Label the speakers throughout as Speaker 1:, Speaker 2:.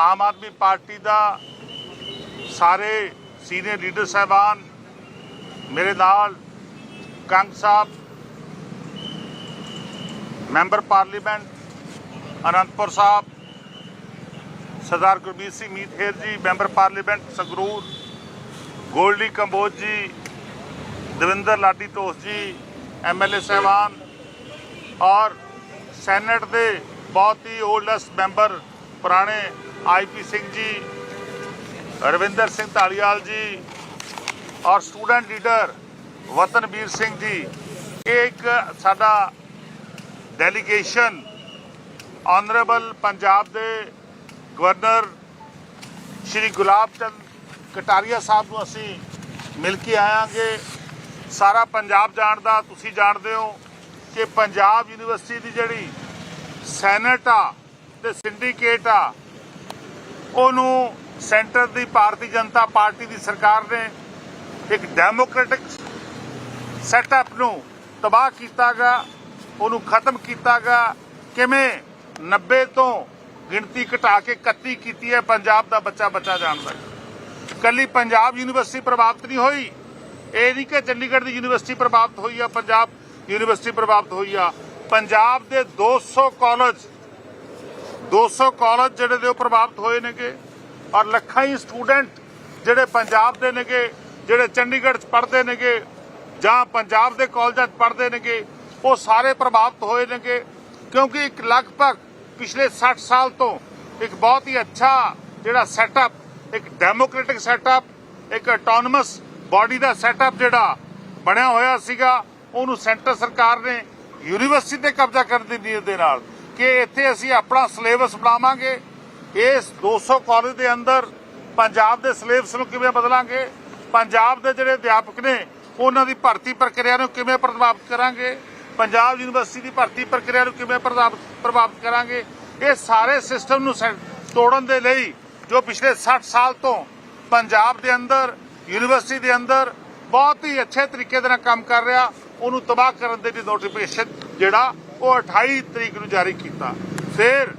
Speaker 1: Aam Aadmi party ਦਾ ਸਾਰੇ senior leader ਸਾਹਿਬਾਨ, ਮੇਰੇ ਨਾਲ Kang Sahib, member parliament, Anandpur Sahib, Sardar Gurmeet Singh Meet Hayer ji, member parliament, Sangrur, Goldy Kamboj ji, Davinder Laddi ਤੋਸ ਜੀ MLA ਸਾਹਿਬਾਨ ਔਰ senate ਦੇ ਬਹੁਤ ਹੀ 올ਡੈਸਟ ਮੈਂਬਰ, ਪੁਰਾਣੇ ਆਈਪੀ ਸਿੰਘ ਜੀ, ਰਵਿੰਦਰ ਸਿੰਘ ਢਾਲੀਵਾਲ ਜੀ ਔਰ ਸਟੂਡੈਂਟ ਲੀਡਰ ਵਤਨਵੀਰ ਸਿੰਘ ਜੀ। ਇਹ ਇੱਕ ਸਾਡਾ ਡੈਲੀਗੇਸ਼ਨ ਆਨਰੇਬਲ ਪੰਜਾਬ ਦੇ ਗਵਰਨਰ ਸ਼੍ਰੀ ਗੁਲਾਬ ਚੰਦ ਕਟਾਰੀਆ ਸਾਹਿਬ ਨੂੰ ਅਸੀਂ ਮਿਲ ਕੇ ਆਵਾਂਗੇ ਸਾਰਾ ਪੰਜਾਬ ਜਾਣਦਾ, ਤੁਸੀਂ ਜਾਣਦੇ ਹੋ ਕਿ ਪੰਜਾਬ ਯੂਨੀਵਰਸਿਟੀ ਦੀ ਜਿਹੜੀ ਸੈਨੇਟ ਆ ਤੇ ਸਿੰਡੀਕੇਟ ਆ ਉਹਨੂੰ ਸੈਂਟਰ ਦੀ ਭਾਰਤੀ ਜਨਤਾ ਪਾਰਟੀ ਦੀ ਸਰਕਾਰ ਨੇ ਇੱਕ ਡੈਮੋਕ੍ਰੈਟਿਕ ਸੈਟਅਪ ਨੂੰ ਤਬਾਹ ਕੀਤਾ ਕੀਤਾਗਾ, ਉਹਨੂੰ ਖਤਮ ਕੀਤਾ ਕੀਤਾਗਾ। ਕਿਵੇਂ? 90 ਤੋਂ ਗਿਣਤੀ ਘਟਾ ਕੇ 31 ਕੀਤੀ ਹੈ, ਪੰਜਾਬ ਦਾ ਬੱਚਾ ਬੱਚਾ ਜਾਣਦਾ ਕੱਲੀ ਪੰਜਾਬ ਯੂਨੀਵਰਸਿਟੀ ਪ੍ਰਭਾਵਿਤ ਨਹੀਂ ਹੋਈ। ਇਹ ਨਹੀਂ ਕਿ ਚੰਡੀਗੜ੍ਹ ਦੀ ਯੂਨੀਵਰਸਿਟੀ ਪ੍ਰਭਾਵਿਤ ਹੋਈ ਆ, ਪੰਜਾਬ ਯੂਨੀਵਰਸਿਟੀ ਪ੍ਰਭਾਵਿਤ ਹੋਈ ਆ। ਪੰਜਾਬ ਦੇ 200 ਕਾਲਜ 200 ਕਾਲਜ ਜਿਹੜੇ ਦੇ ਉਹ ਪ੍ਰਭਾਵਿਤ ਹੋਏ ਨੇਗੇ। ਔਰ ਲੱਖਾਂ ਹੀ ਸਟੂਡੈਂਟ ਜਿਹੜੇ ਪੰਜਾਬ ਦੇ ਨੇਗੇ, ਜਿਹੜੇ ਚੰਡੀਗੜ੍ਹ 'ਚ ਪੜ੍ਹਦੇ ਨੇਗੇ ਜਾਂ ਪੰਜਾਬ ਦੇ ਕਾਲਜਾਂ 'ਚ ਪੜ੍ਹਦੇ ਨੇਗੇ, ਉਹ ਸਾਰੇ ਪ੍ਰਭਾਵਿਤ ਹੋਏ ਨੇਗੇ ਕਿਉਂਕਿ ਇੱਕ ਲਗਭਗ ਪਿਛਲੇ 60 ਸਾਲ ਤੋਂ ਇੱਕ ਬਹੁਤ ਹੀ ਅੱਛਾ ਜਿਹੜਾ ਸੈਟਅਪ ਇੱਕ ਡੈਮੋਕ੍ਰੈਟਿਕ ਸੈਟਅਪ ਇੱਕ ਆਟੋਨਮਸ ਬਾਡੀ ਦਾ ਸੈਟਅਪ ਜਿਹੜਾ ਬਣਿਆ ਹੋਇਆ ਸੀਗਾ, ਉਹਨੂੰ ਸੈਂਟਰ ਸਰਕਾਰ ਨੇ ਯੂਨੀਵਰਸਿਟੀ ਤੇ ਕਬਜ਼ਾ ਕਰਨ ਦੀ ਨੀਅਤ ਦੇ ਨਾਲ। ਕਿ ਇੱਥੇ ਅਸੀਂ ਆਪਣਾ ਸਿਲੇਬਸ ਬਣਾਵਾਂਗੇ। ਇਸ 200 ਕਾਲਜ ਦੇ ਅੰਦਰ ਪੰਜਾਬ ਦੇ ਸਿਲੇਬਸ ਨੂੰ ਕਿਵੇਂ ਬਦਲਾਂਗੇ, ਪੰਜਾਬ ਦੇ ਜਿਹੜੇ ਅਧਿਆਪਕ ਨੇ, ਉਹਨਾਂ ਦੀ ਭਰਤੀ ਪ੍ਰਕਿਰਿਆ ਨੂੰ ਕਿਵੇਂ ਪ੍ਰਭਾਵਿਤ ਕਰਾਂਗੇ, ਪੰਜਾਬ ਯੂਨੀਵਰਸਿਟੀ ਦੀ ਭਰਤੀ ਪ੍ਰਕਿਰਿਆ ਨੂੰ ਕਿਵੇਂ ਪ੍ਰਭਾਵਿਤ ਪ੍ਰਭਾਵਿਤ ਕਰਾਂਗੇ, ਇਹ ਸਾਰੇ ਸਿਸਟਮ ਨੂੰ ਸੈ- ਤੋੜਨ ਦੇ ਲਈ ਜੋ ਪਿਛਲੇ 60 ਸਾਲ ਤੋਂ ਪੰਜਾਬ ਦੇ ਅੰਦਰ, ਯੂਨੀਵਰਸਿਟੀ ਦੇ ਅੰਦਰ ਬਹੁਤ ਹੀ ਅੱਛੇ ਤਰੀਕੇ ਦੇ ਨਾਲ ਕੰਮ ਕਰ ਰਿਹਾ, ਉਹਨੂੰ ਤਬਾਹ ਕਰਨ ਦੇ ਲਈ ਨੋਟੀਫਿਕੇਸ਼ਨ ਜਿਹੜਾ ਉਹ 28 ਤਰੀਕ ਨੂੰ ਜਾਰੀ ਕੀਤਾ। ਫਿਰ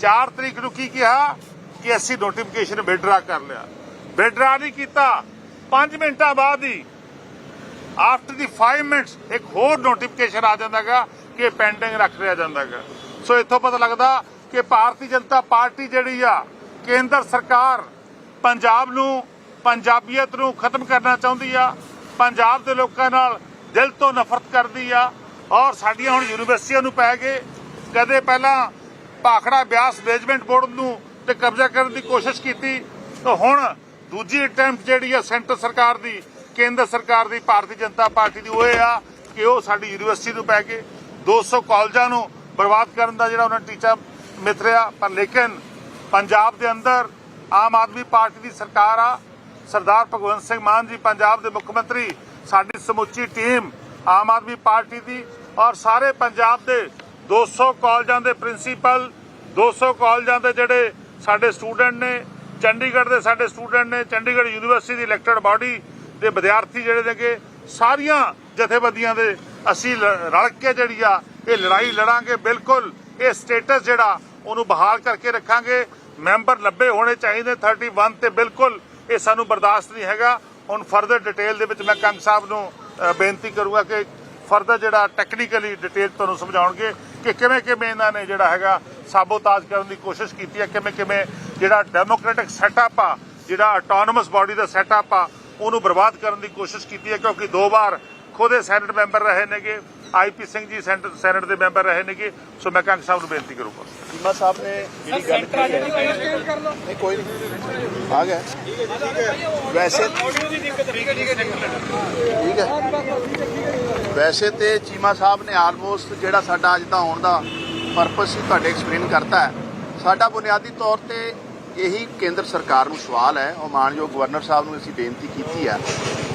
Speaker 1: 4 ਤਰੀਕ ਨੂੰ ਕੀ ਕਿਹਾ? ਕਿ ਅਸੀਂ ਨੋਟੀਫਿਕੇਸ਼ਨ ਵਿਡਰਾ ਕਰ ਲਿਆ। ਵਿਡਰਾ ਨਹੀਂ ਕੀਤਾ। 5 ਮਿੰਟਾਂ ਬਾਅਦ ਹੀ ਆਫਟਰ ਦੀ 5 ਮਿੰਟਸ ਇੱਕ ਹੋਰ ਨੋਟੀਫਿਕੇਸ਼ਨ ਆ ਜਾਂਦਾਗਾ ਕਿ ਪੈਂਡਿੰਗ ਰੱਖ ਲਿਆ ਜਾਂਦਾਗਾ। ਸੋ ਇੱਥੋਂ ਪਤਾ ਲੱਗਦਾ ਕਿ ਭਾਰਤੀ ਜਨਤਾ ਪਾਰਟੀ ਜਿਹੜੀ ਆ, ਕੇਂਦਰ ਸਰਕਾਰ ਪੰਜਾਬ ਨੂੰ, ਪੰਜਾਬੀਅਤ ਨੂੰ ਖਤਮ ਕਰਨਾ ਚਾਹੁੰਦੀ ਆ, ਪੰਜਾਬ ਦੇ ਲੋਕਾਂ ਨਾਲ ਦਿਲ ਤੋਂ ਨਫ਼ਰਤ ਕਰਦੀ ਆ ਔਰ ਸਾਡੀਆਂ ਹੁਣ ਯੂਨੀਵਰਸਿਟੀਆਂ ਨੂੰ ਪੈ ਗਏ ਕਦੇ ਪਹਿਲਾਂ ਭਾਖੜਾ ਬਿਆਸ ਮੈਨੇਜਮੈਂਟ ਬੋਰਡ ਨੂੰ ਤੇ ਕਬਜ਼ਾ ਕਰਨ ਦੀ ਕੋਸ਼ਿਸ਼ ਕੀਤੀ, ਤਾਂ ਹੁਣ ਦੂਜੀ ਅਟੈਂਪਟ ਜਿਹੜੀ ਆ ਸੈਂਟਰ ਸਰਕਾਰ ਦੀ, ਕੇਂਦਰ ਸਰਕਾਰ ਦੀ, ਭਾਰਤੀ ਜਨਤਾ ਪਾਰਟੀ ਦੀ, ਉਹ ਇਹ ਆ ਕਿ ਉਹ ਸਾਡੀ ਯੂਨੀਵਰਸਿਟੀ ਨੂੰ ਪੈ ਕੇ 200 ਕਾਲਜਾਂ ਨੂੰ ਬਰਬਾਦ ਕਰਨ ਦਾ ਜਿਹੜਾ ਉਹਨਾਂ ਟੀਚਾ ਮਿਥਰਿਆ ਪਰ ਲੇਕਿਨ ਪੰਜਾਬ ਦੇ ਅੰਦਰ ਆਮ ਆਦਮੀ ਪਾਰਟੀ ਦੀ ਸਰਕਾਰ ਆ, ਸਰਦਾਰ ਭਗਵੰਤ ਸਿੰਘ ਮਾਨ ਜੀ, ਪੰਜਾਬ ਦੇ ਮੁੱਖ ਮੰਤਰੀ, ਸਾਡੀ ਸਮੁੱਚੀ ਟੀਮ ਆਮ ਆਦਮੀ ਪਾਰਟੀ ਦੀ ਔਰ ਸਾਰੇ ਪੰਜਾਬ ਦੇ 200 ਕਾਲਜਾਂ ਦੇ ਪ੍ਰਿੰਸੀਪਲ 200 ਕਾਲਜਾਂ ਦੇ ਜਿਹੜੇ ਸਾਡੇ ਸਟੂਡੈਂਟ ਨੇ, ਚੰਡੀਗੜ੍ਹ ਦੇ ਸਾਡੇ ਸਟੂਡੈਂਟ ਨੇ, ਚੰਡੀਗੜ੍ਹ ਯੂਨੀਵਰਸਿਟੀ ਦੀ ਇਲੈਕਟਡ ਬਾਡੀ ਦੇ ਵਿਦਿਆਰਥੀ ਜਿਹੜੇ ਨੇਗੇ, ਸਾਰੀਆਂ ਜਥੇਬੰਦੀਆਂ ਦੇ ਅਸੀਂ ਲ- ਰਲ ਕੇ ਜਿਹੜੀ ਆ, ਇਹ ਲੜਾਈ ਲੜਾਂਗੇ, ਬਿਲਕੁਲ ਇਹ ਸਟੇਟਸ ਜਿਹੜਾ ਉਹਨੂੰ ਬਹਾਲ ਕਰਕੇ ਰੱਖਾਂਗੇ। ਮੈਂਬਰ ਲੱਭੇ ਹੋਣੇ ਚਾਹੀਦੇ 31 ਤੇ ਬਿਲਕੁਲ ਇਹ ਸਾਨੂੰ ਬਰਦਾਸ਼ਤ ਨਹੀਂ ਹੈਗਾ। ਹੁਣ ਫਰਦਰ ਡਿਟੇਲ ਦੇ ਵਿੱਚ ਮੈਂ ਕੰਗ ਸਾਹਿਬ ਨੂੰ ਬੇਨਤੀ ਕਰੂੰਗਾ ਕਿ ਫਰਦਰ ਜਿਹੜਾ ਟੈਕਨੀਕਲੀ ਡਿਟੇਲ ਤੁਹਾਨੂੰ ਸਮਝਾਉਣਗੇ ਕਿ ਕਿਵੇਂ ਕਿਵੇਂ ਇਹਨਾਂ ਨੇ ਜਿਹੜਾ ਹੈਗਾ ਸਾਬੋਤਾਜ ਕਰਨ ਦੀ ਕੋਸ਼ਿਸ਼ ਕੀਤੀ ਹੈ, ਕਿਵੇਂ ਕਿਵੇਂ ਜਿਹੜਾ ਡੈਮੋਕ੍ਰੈਟਿਕ ਸੈਟਅਪ ਆ, ਜਿਹੜਾ ਆਟੋਨਮਸ ਬਾਡੀ ਦਾ ਸੈਟਅਪ ਆ, ਉਹਨੂੰ ਬਰਬਾਦ ਕਰਨ ਦੀ ਕੋਸ਼ਿਸ਼ ਕੀਤੀ ਹੈ, ਕਿਉਂਕਿ ਦੋ ਵਾਰ ਖੁਦ ਇਹ ਸੈਨੇਟ ਮੈਂਬਰ ਰਹੇ ਨੇਗੇ। ਆਈਪੀ ਸਿੰਘ ਜੀ ਸੈਂਟਰ ਸੈਨੇਟ ਦੇ ਮੈਂਬਰ ਰਹੇ ਨੇਗੇ ਸੋ ਮੈਂ ਕੰਗ ਸਾਹਿਬ ਨੂੰ ਬੇਨਤੀ ਕਰੂੰਗਾ।
Speaker 2: ਚੀਮਾ ਸਾਹਿਬ ਨੇ ਜਿਹੜੀ ਗੱਲ ਕੀਤੀ ਹੈ। ਨਹੀਂ ਕੋਈ ਨਹੀਂ। ਆ ਗਿਆ। ਵੈਸੇ ਠੀਕ ਹੈ। ਵੈਸੇ ਤੇ ਚੀਮਾ ਸਾਹਿਬ ਨੇ ਆਲਮੋਸਟ ਜਿਹੜਾ ਸਾਡਾ ਅੱਜ ਦਾ ਆਉਣ ਦਾ ਪਰਪਸ ਸੀ ਤੁਹਾਡੇ ਐਕਸਪਲੇਨ ਕਰਤਾ ਹੈ। ਸਾਡਾ ਬੁਨਿਆਦੀ ਤੌਰ ਤੇ ਇਹੀ ਕੇਂਦਰ ਸਰਕਾਰ ਨੂੰ ਸਵਾਲ ਹੈ, ਉਹ ਮਾਨਯੋਗ ਗਵਰਨਰ ਸਾਹਿਬ ਨੂੰ ਅਸੀਂ ਬੇਨਤੀ ਕੀਤੀ ਹੈ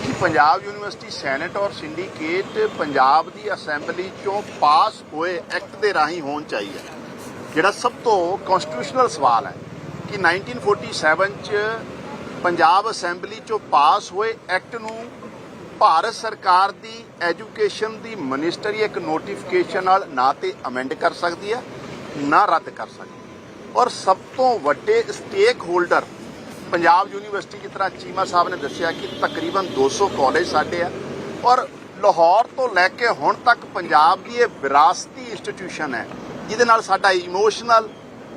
Speaker 2: ਕਿ ਪੰਜਾਬ ਯੂਨੀਵਰਸਿਟੀ ਸੈਨੇਟ ਔਰ ਸਿੰਡੀਕੇਟ ਪੰਜਾਬ ਦੀ ਅਸੈਂਬਲੀ ਚੋਂ ਪਾਸ ਹੋਏ ਐਕਟ ਦੇ ਰਾਹੀਂ ਹੋਣ ਚਾਹੀਏ। ਜਿਹੜਾ ਸਭ ਤੋਂ ਕਨਸਟੀਟਿਊਸ਼ਨਲ ਸਵਾਲ ਹੈ ਕਿ 1947 ਚ ਪੰਜਾਬ ਅਸੈਂਬਲੀ ਚੋਂ ਪਾਸ ਹੋਏ ਐਕਟ ਨੂੰ ਭਾਰਤ ਸਰਕਾਰ ਦੀ ਐਜੂਕੇਸ਼ਨ ਦੀ ਮਿਨਿਸਟਰੀ ਇੱਕ ਨੋਟੀਫਿਕੇਸ਼ਨ ਨਾਲ ਨਾ ਤੇ ਅਮੈਂਡ ਕਰ ਸਕਦੀ ਹੈ, ਨਾ ਰੱਦ ਕਰ ਸਕਦੀ। ਔਰ ਸਭ ਤੋਂ ਵੱਡੇ ਸਟੇਕ ਹੋਲਡਰ ਪੰਜਾਬ ਯੂਨੀਵਰਸਿਟੀ ਜਿਸ ਤਰ੍ਹਾਂ ਚੀਮਾ ਸਾਹਿਬ ਨੇ ਦੱਸਿਆ ਕਿ ਤਕਰੀਬਨ 200 ਕਾਲਜ ਸਾਡੇ ਆ ਔਰ ਲਾਹੌਰ ਤੋਂ ਲੈ ਕੇ ਹੁਣ ਤੱਕ ਪੰਜਾਬ ਦੀ ਇਹ ਵਿਰਾਸਤੀ ਇੰਸਟੀਟਿਊਸ਼ਨ ਹੈ ਜਿਹਦੇ ਨਾਲ ਸਾਡਾ ਇਮੋਸ਼ਨਲ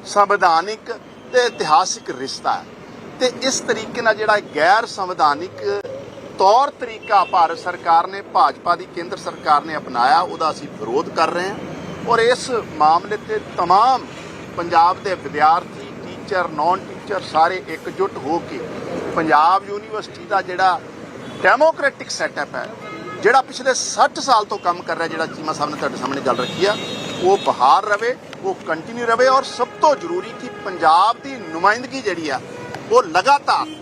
Speaker 2: ਸੰਵਿਧਾਨਿਕ ਤੇ ਇਤਿਹਾਸਿਕ ਰਿਸ਼ਤਾ ਹੈ ਤੇ ਇਸ ਤਰੀਕੇ ਨਾਲ ਜਿਹੜਾ ਗੈਰ ਸੰਵਿਧਾਨਿਕ ਤੌਰ ਤਰੀਕਾ ਭਾਰਤ ਸਰਕਾਰ ਨੇ ਭਾਜਪਾ ਦੀ ਕੇਂਦਰ ਸਰਕਾਰ ਨੇ ਅਪਣਾਇਆ ਉਹਦਾ ਅਸੀਂ ਵਿਰੋਧ ਕਰ ਰਹੇ ਹਾਂ ਔਰ ਇਸ ਮਾਮਲੇ ਤੇ तमाम ਪੰਜਾਬ ਦੇ ਵਿਦਿਆਰਥੀ ਟੀਚਰ ਨਾਨ ਟੀਚਰ ਸਾਰੇ ਇਕਜੁੱਟ ਹੋ ਕੇ ਪੰਜਾਬ ਯੂਨੀਵਰਸਿਟੀ ਦਾ ਜਿਹੜਾ ਡੈਮੋਕ੍ਰੈਟਿਕ ਸੈਟਅਪ ਹੈ, ਜਿਹੜਾ ਪਿਛਲੇ 60 ਸਾਲ ਤੋਂ ਕੰਮ ਕਰ ਰਿਹਾ, ਜਿਹੜਾ ਚੀਮਾ ਸਾਹਿਬ ਨੇ ਤੁਹਾਡੇ ਸਾਹਮਣੇ ਗੱਲ ਰੱਖੀ ਆ, ਉਹ ਬਹਾਰ ਰਵੇ, ਉਹ ਕੰਟੀਨਿਊ ਰਵੇ ਔਰ ਸਭ ਤੋਂ ਜ਼ਰੂਰੀ ਕਿ ਪੰਜਾਬ ਦੀ ਨੁਮਾਇੰਦਗੀ ਜਿਹੜੀ ਆ, ਉਹ ਲਗਾਤਾਰ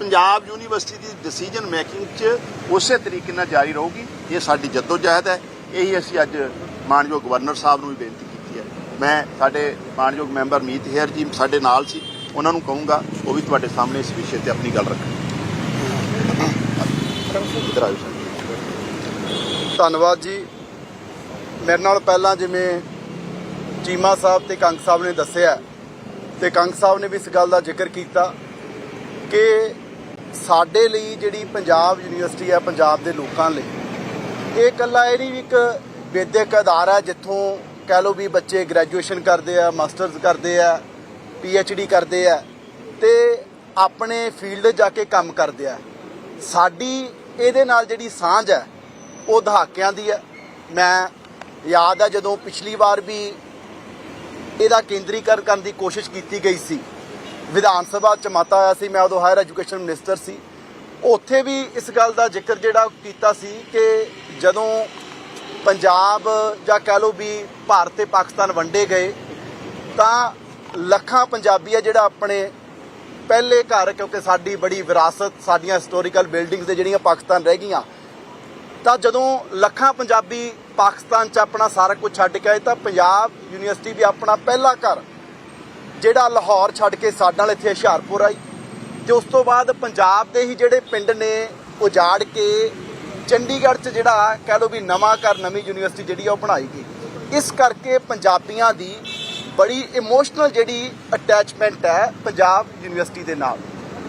Speaker 2: ਪੰਜਾਬ ਯੂਨੀਵਰਸਿਟੀ ਦੀ ਡਿਸੀਜਨ ਮੇਕਿੰਗ 'ਚ ਉਸੇ ਤਰੀਕੇ ਨਾਲ ਜਾਰੀ ਰਹੂਗੀ, ਇਹ ਸਾਡੀ ਜਦੋਜਹਿਦ ਹੈ, ਇਹੀ ਅਸੀਂ ਅੱਜ ਮਾਨਯੋਗ ਗਵਰਨਰ ਸਾਹਿਬ ਨੂੰ ਵੀ ਬੇਨਤੀ ਮੈਂ ਸਾਡੇ ਮਾਨਯੋਗ ਮੈਂਬਰ ਮੀਤ ਹੇਅਰ ਜੀ ਸਾਡੇ ਨਾਲ ਸੀ, ਉਹਨਾਂ ਨੂੰ ਕਹੂੰਗਾ, ਉਹ ਵੀ ਤੁਹਾਡੇ ਸਾਹਮਣੇ ਇਸ ਵਿਸ਼ੇ ਤੇ ਆਪਣੀ ਗੱਲ ਰੱਖਣ। ਇੱਧਰ
Speaker 3: ਧੰਨਵਾਦ ਜੀ। ਮੇਰੇ ਨਾਲ ਪਹਿਲਾਂ ਜਿਵੇਂ ਚੀਮਾ ਸਾਹਿਬ ਤੇ ਕੰਗ ਸਾਹਿਬ ਨੇ ਦੱਸਿਆ, ਤੇ ਕੰਗ ਸਾਹਿਬ ਨੇ ਵੀ ਇਸ ਗੱਲ ਦਾ ਜ਼ਿਕਰ ਕੀਤਾ ਕਿ ਸਾਡੇ ਲਈ ਜਿਹੜੀ ਪੰਜਾਬ ਯੂਨੀਵਰਸਿਟੀ ਹੈ, ਪੰਜਾਬ ਦੇ ਲੋਕਾਂ ਲਈ, ਇਹ ਇਕੱਲਾ ਇਹ ਨਹੀਂ ਵੀ ਇੱਕ ਵਿਦਿਅਕ ਅਦਾਰਾ ਹੈ ਜਿੱਥੋਂ ਕਹਿ ਲਓ ਵੀ ਬੱਚੇ ਗ੍ਰੈਜੂਏਸ਼ਨ ਕਰਦੇ ਆ ਮਾਸਟਰਸ ਕਰਦੇ ਆ ਡੀ ਕਰਦੇ ਆ ਤੇ ਆਪਣੇ ਫੀਲਡ ਜਾ ਕੇ ਕੰਮ ਕਰਦੇ ਆ। ਸਾਡੀ ਇਹਦੇ ਨਾਲ ਜਿਹੜੀ ਸਾਂਝ ਹੈ, ਉਹ ਦਹਾਕਿਆਂ ਦੀ ਹੈ। ਮੈਂ ਯਾਦ ਹੈ ਜਦੋਂ ਪਿਛਲੀ ਵਾਰ ਵੀ ਇਹਦਾ ਕੇਂਦਰੀਕਰਨ ਕਰਨ ਦੀ ਕੋਸ਼ਿਸ਼ ਕੀਤੀ ਗਈ ਸੀ। ਵਿਧਾਨ ਸਭਾ ਚ ਮਤਾ ਆਇਆ ਸੀ, ਮੈਂ ਉਦੋਂ ਹਾਇਰ ਐਜੂਕੇਸ਼ਨ ਮਿਨਿਸਟਰ ਸੀ। ਉੱਥੇ ਵੀ ਇਸ ਗੱਲ ਦਾ ਜ਼ਿਕਰ ਜਿਹੜਾ ਕੀਤਾ ਸੀ ਕਿ ਜਦੋਂ ਪੰਜਾਬ ਜਾਂ ਕਹਿ ਲਓ ਵੀ ਭਾਰਤ ਤੇ ਪਾਕਿਸਤਾਨ ਵੰਡੇ ਗਏ, ਤਾਂ ਲੱਖਾਂ ਪੰਜਾਬੀ ਆ ਜਿਹੜਾ ਆਪਣੇ ਪਹਿਲੇ ਘਰ, ਕਿਉਂਕਿ ਸਾਡੀ ਬੜੀ ਵਿਰਾਸਤ, ਸਾਡੀਆਂ ਹਿਸਟੋਰੀਕਲ ਬਿਲਡਿੰਗਸ ਦੇ ਜਿਹੜੀਆਂ ਪਾਕਿਸਤਾਨ ਰਹਿ ਗਈਆਂ, ਤਾਂ ਜਦੋਂ ਲੱਖਾਂ ਪੰਜਾਬੀ ਪਾਕਿਸਤਾਨ 'ਚ ਆਪਣਾ ਸਾਰਾ ਕੁਝ ਛੱਡ ਕੇ ਆਏ, ਤਾਂ ਪੰਜਾਬ ਯੂਨੀਵਰਸਿਟੀ ਵੀ ਆਪਣਾ ਪਹਿਲਾ ਘਰ, ਜਿਹੜਾ ਲਾਹੌਰ ਛੱਡ ਕੇ ਸਾਡੇ ਨਾਲ ਇੱਥੇ ਹੁਸ਼ਿਆਰਪੁਰ ਆਈ, ਤੇ ਉਸ ਤੋਂ ਬਾਅਦ ਪੰਜਾਬ ਦੇ ਹੀ ਜਿਹੜੇ ਪਿੰਡ ਨੇ, ਉਜਾੜ ਕੇ ਚੰਡੀਗੜ੍ਹ 'ਚ ਜਿਹੜਾ ਕਹਿ ਲਓ ਵੀ ਨਵਾਂ ਘਰ, ਨਵੀਂ ਯੂਨੀਵਰਸਿਟੀ ਜਿਹੜੀ ਆ ਉਹ ਬਣਾਈ ਗਈ। ਇਸ ਕਰਕੇ ਪੰਜਾਬੀਆਂ ਦੀ ਬੜੀ ਇਮੋਸ਼ਨਲ ਜਿਹੜੀ ਅਟੈਚਮੈਂਟ ਹੈ ਪੰਜਾਬ ਯੂਨੀਵਰਸਿਟੀ ਦੇ ਨਾਲ।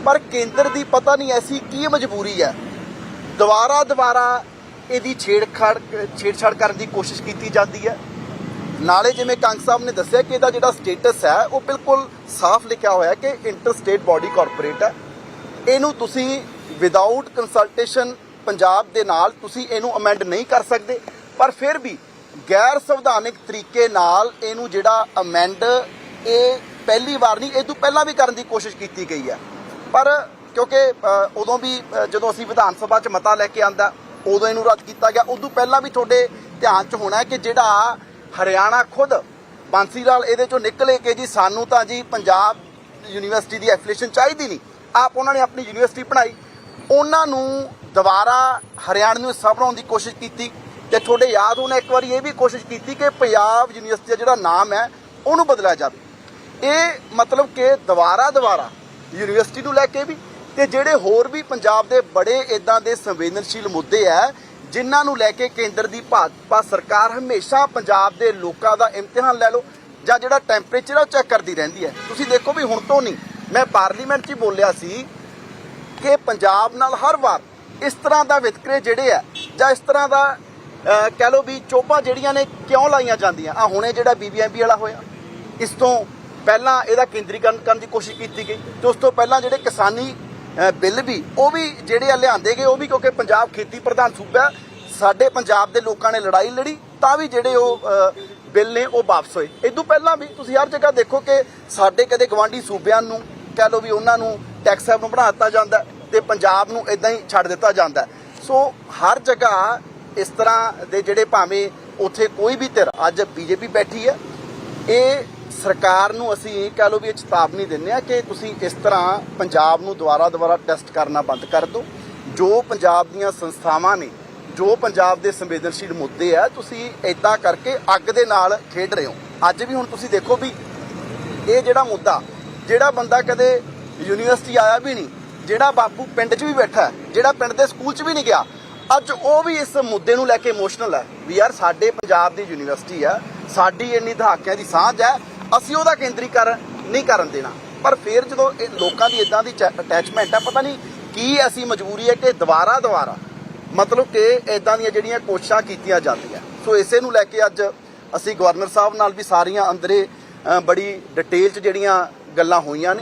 Speaker 3: ਪਰ ਕੇਂਦਰ ਦੀ ਪਤਾ ਨਹੀਂ ਐਸੀ ਕੀ ਮਜਬੂਰੀ ਹੈ। ਦੁਬਾਰਾ ਦੁਬਾਰਾ ਇਹਦੀ ਛੇੜਖਾੜ, ਛੇੜਛਾੜ ਕਰਨ ਦੀ ਕੋਸ਼ਿਸ਼ ਕੀਤੀ ਜਾਂਦੀ ਹੈ। ਨਾਲੇ ਜਿਵੇਂ ਕੰਗ ਸਾਹਿਬ ਨੇ ਦੱਸਿਆ ਕਿ ਇਹਦਾ ਜਿਹੜਾ ਸਟੇਟਸ ਹੈ, ਉਹ ਬਿਲਕੁਲ ਸਾਫ਼ ਲਿਖਿਆ ਹੋਇਆ ਕਿ ਇੰਟਰ ਸਟੇਟ ਬਾਡੀ ਕਾਰਪੋਰੇਟ ਹੈ। ਇਹਨੂੰ ਤੁਸੀਂ ਵਿਦਆਊਟ ਕੰਸਲਟੇਸ਼ਨ ਪੰਜਾਬ ਦੇ ਨਾਲ ਤੁਸੀਂ ਇਹਨੂੰ ਅਮੈਂਡ ਨਹੀਂ ਕਰ ਸਕਦੇ, ਪਰ ਫਿਰ ਵੀ ਗੈਰ ਸੰਵਿਧਾਨਿਕ ਤਰੀਕੇ ਨਾਲ ਇਹਨੂੰ ਜਿਹੜਾ ਅਮੈਂਡ ਇਹ ਪਹਿਲੀ ਵਾਰ ਨਹੀਂ, ਇਹ ਤੋਂ ਪਹਿਲਾਂ ਵੀ ਕਰਨ ਦੀ ਕੋਸ਼ਿਸ਼ ਕੀਤੀ ਗਈ ਹੈ। ਪਰ ਕਿਉਂਕਿ ਉਦੋਂ ਵੀ ਜਦੋਂ ਅਸੀਂ ਵਿਧਾਨ ਸਭਾ 'ਚ ਮਤਾ ਲੈ ਕੇ ਆਂਦਾ, ਉਦੋਂ ਇਹਨੂੰ ਰੱਦ ਕੀਤਾ ਗਿਆ। ਉਦੋਂ ਪਹਿਲਾਂ ਵੀ ਤੁਹਾਡੇ ਧਿਆਨ 'ਚ ਹੋਣਾ ਕਿ ਜਿਹੜਾ ਹਰਿਆਣਾ ਖੁਦ ਬਾਂਸੀ ਲਾਲ ਇਹਦੇ 'ਚੋਂ ਨਿਕਲੇ ਕਿ ਜੀ ਸਾਨੂੰ ਤਾਂ ਜੀ ਪੰਜਾਬ ਯੂਨੀਵਰਸਿਟੀ ਦੀ ਐਫੀਲੀਏਸ਼ਨ ਚਾਹੀਦੀ ਨਹੀਂ। ਆਪ ਉਹਨਾਂ ਨੇ ਆਪਣੀ ਯੂਨੀਵਰਸਿਟੀ ਬਣਾਈ। ਉਹਨਾਂ ਨੂੰ ਦੁਬਾਰਾ ਹਰਿਆਣਾ ਨੂੰ ਹਿੱਸਾ ਬਣਾਉਣ ਦੀ ਕੋਸ਼ਿਸ਼ ਕੀਤੀ ਤੇ ਤੁਹਾਡੇ ਯਾਦ ਹੋਣਾ ਇੱਕ ਵਾਰੀ ਇਹ ਵੀ ਕੋਸ਼ਿਸ਼ ਕੀਤੀ ਕਿ ਪੰਜਾਬ ਯੂਨੀਵਰਸਿਟੀ ਦਾ ਜਿਹੜਾ ਨਾਮ ਹੈ, ਉਹਨੂੰ ਬਦਲਿਆ ਜਾਵੇ। ਇਹ ਮਤਲਬ ਕਿ ਦੁਬਾਰਾ ਦੁਬਾਰਾ ਯੂਨੀਵਰਸਿਟੀ ਨੂੰ ਲੈ ਕੇ ਵੀ ਤੇ ਜਿਹੜੇ ਹੋਰ ਵੀ ਪੰਜਾਬ ਦੇ ਬੜੇ ਇਦਾਂ ਦੇ ਸੰਵੇਦਨਸ਼ੀਲ ਮੁੱਦੇ ਆ, ਜਿਨ੍ਹਾਂ ਨੂੰ ਲੈ ਕੇ ਕੇਂਦਰ ਦੀ ਭਾਜਪਾ ਸਰਕਾਰ ਹਮੇਸ਼ਾ ਪੰਜਾਬ ਦੇ ਲੋਕਾਂ ਦਾ ਇਮਤਿਹਾਨ ਲੈ ਲਓ ਜਾਂ ਜਿਹੜਾ ਟੈਂਪਰੇਚਰ ਆ, ਉਹ ਚੈੱਕ ਕਰਦੀ ਰਹਿੰਦੀ ਹੈ। ਤੁਸੀਂ ਦੇਖੋ ਵੀ ਹੁਣ ਤੋਂ ਨਹੀਂ, ਮੈਂ ਪਾਰਲੀਮੈਂਟ 'ਚ ਹੀ ਬੋਲਿਆ ਸੀ ਕਿ ਪੰਜਾਬ ਨਾਲ ਹਰ ਵਾਰ ਇਸ ਤਰ੍ਹਾਂ ਦਾ ਵਿਤਕਰੇ ਜਿਹੜੇ ਆ, ਜਾਂ ਇਸ ਤਰ੍ਹਾਂ ਦਾ ਕਹਿ ਲਓ ਵੀ ਚੋਪਾ ਜਿਹੜੀਆਂ ਨੇ ਕਿਉਂ ਲਾਈਆਂ ਜਾਂਦੀਆਂ? ਆ ਹੁਣੇ ਜਿਹੜਾ ਬੀਬੀਐਮਬੀ ਵਾਲਾ ਹੋਇਆ। ਇਸ ਤੋਂ ਪਹਿਲਾਂ ਇਹਦਾ ਕੇਂਦਰੀਕਰਨ ਕਰਨ ਦੀ ਕੋਸ਼ਿਸ਼ ਕੀਤੀ ਗਈ ਤੇ ਉਸ ਤੋਂ ਪਹਿਲਾਂ ਜਿਹੜੇ ਕਿਸਾਨੀ ਬਿੱਲ ਵੀ, ਉਹ ਵੀ ਜਿਹੜੇ ਆ ਲਿਆਂਦੇ ਗਏ, ਉਹ ਵੀ ਕਿਉਂਕਿ ਪੰਜਾਬ ਖੇਤੀ ਪ੍ਰਧਾਨ ਸੂਬਾ ਸਾਡੇ ਪੰਜਾਬ ਦੇ ਲੋਕਾਂ ਨੇ ਲੜਾਈ ਲੜੀ, ਤਾਂ ਵੀ ਜਿਹੜੇ ਉਹ ਬਿੱਲ ਨੇ ਉਹ ਵਾਪਸ ਹੋਏ। ਇਦੋਂ ਪਹਿਲਾਂ ਵੀ ਤੁਸੀਂ ਹਰ ਜਗ੍ਹਾ ਦੇਖੋ ਕਿ ਸਾਡੇ ਕਦੇ ਗਵਾਂਢੀ ਸੂਬਿਆਂ ਨੂੰ, ਕਹਿ ਲਓ ਵੀ ਉਹਨਾਂ ਨੂੰ ਟੈਕਸ ਹੈਵ ਬਣਾ ਦਿੱਤਾ ਜਾਂਦਾ ਤੇ ਪੰਜਾਬ ਨੂੰ ਇਦਾਂ ਹੀ ਛੱਡ ਦਿੱਤਾ ਜਾਂਦਾ ਸੋ ਹਰ ਜਗ੍ਹਾ ਇਸ ਤਰ੍ਹਾਂ ਦੇ ਜਿਹੜੇ ਭਾਵੇਂ ਉੱਥੇ ਕੋਈ ਵੀ ਧਿਰ, ਅੱਜ ਬੀਜੇਪੀ ਬੈਠੀ ਹੈ, ਇਹ ਸਰਕਾਰ ਨੂੰ ਅਸੀਂ ਕਹਿ ਲਓ ਵੀ ਇਹ ਚੇਤਾਵਨੀ ਦਿੰਦੇ ਆ ਕਿ ਤੁਸੀਂ ਇਸ ਤਰ੍ਹਾਂ ਪੰਜਾਬ ਨੂੰ ਦੁਬਾਰਾ ਦੁਬਾਰਾ ਟੈਸਟ ਕਰਨਾ ਬੰਦ ਕਰ ਦਿਓ। ਜੋ ਪੰਜਾਬ ਦੀਆਂ ਸੰਸਥਾਵਾਂ ਨੇ, ਜੋ ਪੰਜਾਬ ਦੇ ਸੰਵੇਦਨਸ਼ੀਲ ਮੁੱਦੇ ਆ, ਤੁਸੀਂ ਇਦਾਂ ਕਰਕੇ ਅੱਗ ਦੇ ਨਾਲ ਖੇਡ ਰਹੇ ਹੋ। ਅੱਜ ਵੀ ਹੁਣ ਤੁਸੀਂ ਦੇਖੋ ਵੀ ਇਹ ਜਿਹੜਾ ਮੁੱਦਾ, ਜਿਹੜਾ ਬੰਦਾ ਕਦੇ ਯੂਨੀਵਰਸਿਟੀ ਆਇਆ ਵੀ ਨਹੀਂ ਜਿਹੜਾ ਬਾਪੂ ਪਿੰਡ 'ਚ ਵੀ ਬੈਠਾ ਜਿਹੜਾ ਪਿੰਡ ਦੇ ਸਕੂਲ 'ਚ ਵੀ ਨਹੀਂ ਗਿਆ, ਅੱਜ ਉਹ ਵੀ ਇਸ ਮੁੱਦੇ ਨੂੰ ਲੈ ਕੇ ਇਮੋਸ਼ਨਲ ਹੈ ਵੀ ਯਾਰ ਸਾਡੇ ਪੰਜਾਬ ਦੀ ਯੂਨੀਵਰਸਿਟੀ ਆ ਸਾਡੀ ਇੰਨੀ ਦਹਾਕਿਆਂ ਦੀ ਸਾਂਝ ਹੈ, ਅਸੀਂ ਉਹਦਾ ਕੇਂਦਰੀਕਰਨ ਨਹੀਂ ਕਰਨ ਦੇਣਾ। ਪਰ ਫਿਰ ਜਦੋਂ ਇਹ ਲੋਕਾਂ ਦੀ ਇਦਾਂ ਦੀ ਅਟੈਚਮੈਂਟ ਹੈ, ਪਤਾ ਨਹੀਂ ਕੀ ਐਸੀ ਮਜਬੂਰੀ ਹੈ ਕਿ ਦੁਬਾਰਾ ਦੁਬਾਰਾ, ਮਤਲਬ ਕਿ ਇਦਾਂ ਦੀਆਂ ਜਿਹੜੀਆਂ ਕੋਸ਼ਿਸ਼ਾਂ ਕੀਤੀਆਂ ਜਾਂਦੀਆਂ। ਸੋ ਇਸੇ ਨੂੰ ਲੈ ਕੇ ਅੱਜ ਅਸੀਂ ਗਵਰਨਰ ਸਾਹਿਬ ਨਾਲ ਵੀ ਸਾਰੀਆਂ ਅੰਦਰੇ ਬੜੀ ਡਿਟੇਲ ਚ ਜਿਹੜੀਆਂ ਗੱਲਾਂ ਹੋਈਆਂ ਨੇ।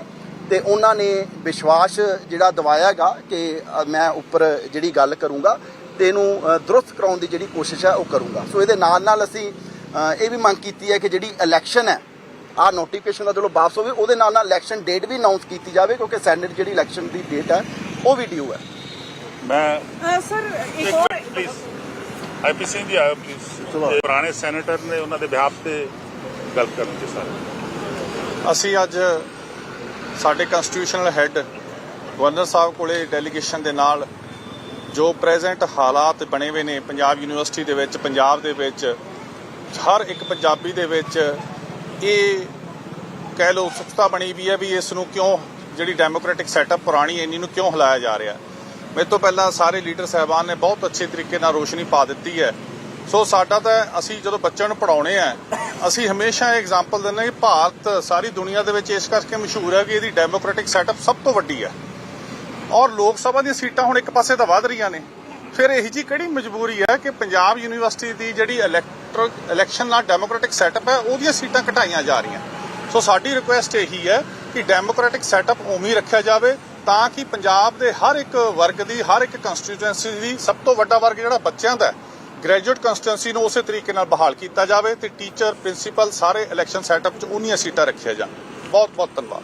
Speaker 3: ਤੇ ਉਹਨਾਂ ਨੇ ਵਿਸ਼ਵਾਸ ਜਿਹੜਾ ਦਿਵਾਇਆਗਾ ਕਿ ਮੈਂ ਉੱਪਰ ਜਿਹੜੀ ਗੱਲ ਕਰੂੰਗਾ ਤੇ ਇਹਨੂੰ ਦਰੁਸਤ ਕਰਾਉਣ ਦੀ ਜਿਹੜੀ ਕੋਸ਼ਿਸ਼ ਹੈ ਉਹ ਕਰੂੰਗਾ। ਸੋ ਇਹਦੇ ਨਾਲ ਨਾਲ ਅਸੀਂ ਇਹ ਵੀ ਮੰਗ ਕੀਤੀ ਹੈ ਕਿ ਜਿਹੜੀ ਇਲੈਕਸ਼ਨ ਹੈ ਆ ਨੋਟੀਫਿਕੇਸ਼ਨ ਦਾ ਜਦੋਂ ਵਾਪਸ ਹੋਵੇ ਉਹਦੇ ਨਾਲ ਨਾਲ ਇਲੈਕਸ਼ਨ ਡੇਟ ਵੀ ਅਨਾਉਂਸ ਕੀਤੀ ਜਾਵੇ ਕਿਉਂਕਿ ਸੈਨੇਟ ਜਿਹੜੀ ਇਲੈਕਸ਼ਨ ਦੀ ਡੇਟ ਹੈ ਉਹ ਵੀ ਡਿਊ ਹੈ।
Speaker 1: ਮੈਂ
Speaker 4: ਸਰ ਇੱਕ ਹੋਰ
Speaker 1: ਪਲੀਜ਼ ਆਈਪੀ ਸਿੰਘ ਜੀ ਆਇਓ ਪਲੀਜ਼ ਪੁਰਾਣੇ ਸੈਨੇਟਰ ਨੇ ਉਹਨਾਂ ਦੇ ਬਿਹਾਫ ਤੇ ਗੱਲ ਕਰਨਗੇ ਸਾਰੇ।
Speaker 5: ਅਸੀਂ ਅੱਜ ਸਾਡੇ ਕਨਸਟੀਟਿਊਸ਼ਨਲ ਹੈੱਡ ਗਵਰਨਰ ਸਾਹਿਬ ਕੋਲੇ ਡੈਲੀਗੇਸ਼ਨ ਦੇ ਨਾਲ ਜੋ ਪ੍ਰੈਜ਼ੈਂਟ ਹਾਲਾਤ ਬਣੇ ਹੋਏ ਨੇ ਪੰਜਾਬ ਯੂਨੀਵਰਸਿਟੀ ਦੇ ਵਿੱਚ ਪੰਜਾਬ ਦੇ ਵਿੱਚ ਹਰ ਇੱਕ ਪੰਜਾਬੀ ਦੇ ਵਿੱਚ ਇਹ ਕਹਿ ਲਓ ਸੁਖਤਾ ਬਣੀ ਵੀ ਹੈ ਵੀ ਇਸ ਨੂੰ ਕਿਉਂ ਜਿਹੜੀ ਡੈਮੋਕ੍ਰੈਟਿਕ ਸੈਟਅਪ ਪੁਰਾਣੀ ਹੈ, ਇੰਨੀ ਨੂੰ ਕਿਉਂ ਹਿਲਾਇਆ ਜਾ ਰਿਹਾ ਮੇਰੇ ਤੋਂ ਪਹਿਲਾਂ ਸਾਰੇ ਲੀਡਰ ਸਾਹਿਬਾਨ ਨੇ ਬਹੁਤ ਅੱਛੇ ਤਰੀਕੇ ਨਾਲ ਰੋਸ਼ਨੀ ਪਾ ਦਿੱਤੀ ਹੈ। ਸੋ ਸਾਡਾ ਤਾਂ ਅਸੀਂ ਜਦੋਂ ਬੱਚਿਆਂ ਨੂੰ ਪੜਾਉਣੇ ਆ, ਅਸੀਂ ਹਮੇਸ਼ਾ ਇਹ ਐਗਜ਼ਾਮਪਲ ਦਿੰਦੇ ਕਿ ਭਾਰਤ ਸਾਰੀ ਦੁਨੀਆ ਦੇ ਵਿੱਚ ਇਸ ਕਰਕੇ ਮਸ਼ਹੂਰ ਹੈ ਕਿ ਇਹਦੀ ਡੈਮੋਕ੍ਰੈਟਿਕ ਸੈਟਅਪ ਸਭ ਤੋਂ ਵੱਡੀ ਹੈ। ਔਰ ਲੋਕ ਸਭਾ ਦੀਆਂ ਸੀਟਾਂ ਹੁਣ ਇੱਕ ਪਾਸੇ ਤਾਂ ਵੱਧ ਰਹੀਆਂ ਨੇ। ਫਿਰ ਇਹੀ ਜੀ ਕਿਹੜੀ ਮਜਬੂਰੀ ਹੈ ਕਿ ਪੰਜਾਬ ਯੂਨੀਵਰਸਿਟੀ ਦੀ ਜਿਹੜੀ ਇਲੈਕਟ੍ਰੋ ਇਲੈਕਸ਼ਨ ਨਾਲ ਡੈਮੋਕ੍ਰੈਟਿਕ ਸੈਟਅਪ ਹੈ, ਉਹਦੀਆਂ ਸੀਟਾਂ ਘਟਾਈਆਂ ਜਾ ਰਹੀਆਂ। ਸੋ ਸਾਡੀ ਰਿਕੁਐਸਟ ਇਹੀ ਹੈ ਕਿ ਡੈਮੋਕ੍ਰੈਟਿਕ ਸੈਟਅਪ ਉਵੇਂ ਰੱਖਿਆ ਜਾਵੇ, ਤਾਂ ਕਿ ਪੰਜਾਬ ਦੇ ਹਰ ਇੱਕ ਵਰਗ ਦੀ, ਹਰ ਇੱਕ ਕੰਸਟੀਟੂਐਂਸੀ ਦੀ ਸਭ ਤੋਂ ਵੱਡਾ ਵਰਗ ਜਿਹੜਾ ਬੱਚਿਆਂ ਦਾ ਹੈ ਗ੍ਰੈਜੂਏਟ ਕੰਸਟੀਟੂਐਂਸੀ ਨੂੰ ਉਸੇ ਤਰੀਕੇ ਨਾਲ ਬਹਾਲ ਕੀਤਾ ਜਾਵੇ ਤੇ ਟੀਚਰ, ਪ੍ਰਿੰਸੀਪਲ ਸਾਰੇ ਇਲੈਕਸ਼ਨ ਸੈਟਅਪ 'ਚ ਉਹਨੀਆਂ ਸੀਟਾਂ ਰੱਖੀਆਂ ਜਾਣ। ਬਹੁਤ ਬਹੁਤ ਧੰਨਵਾਦ।